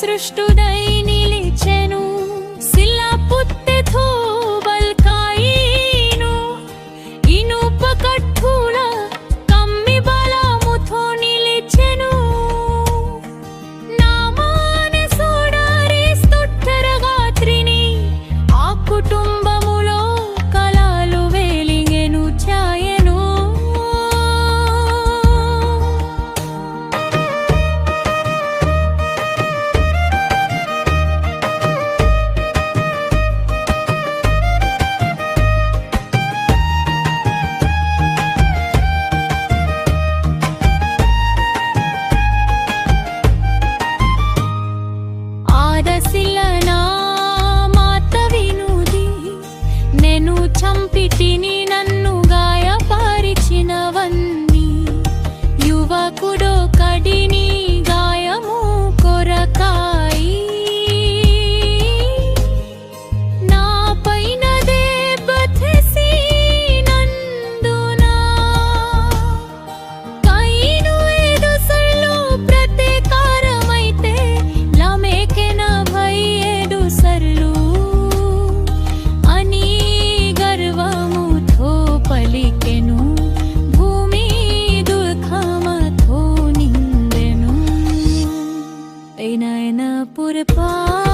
సృష్టుడై నేను చంపిటిని నన్ను గాయపరిచినవన్నీ. యువకుడు এই নায়নাপুর পা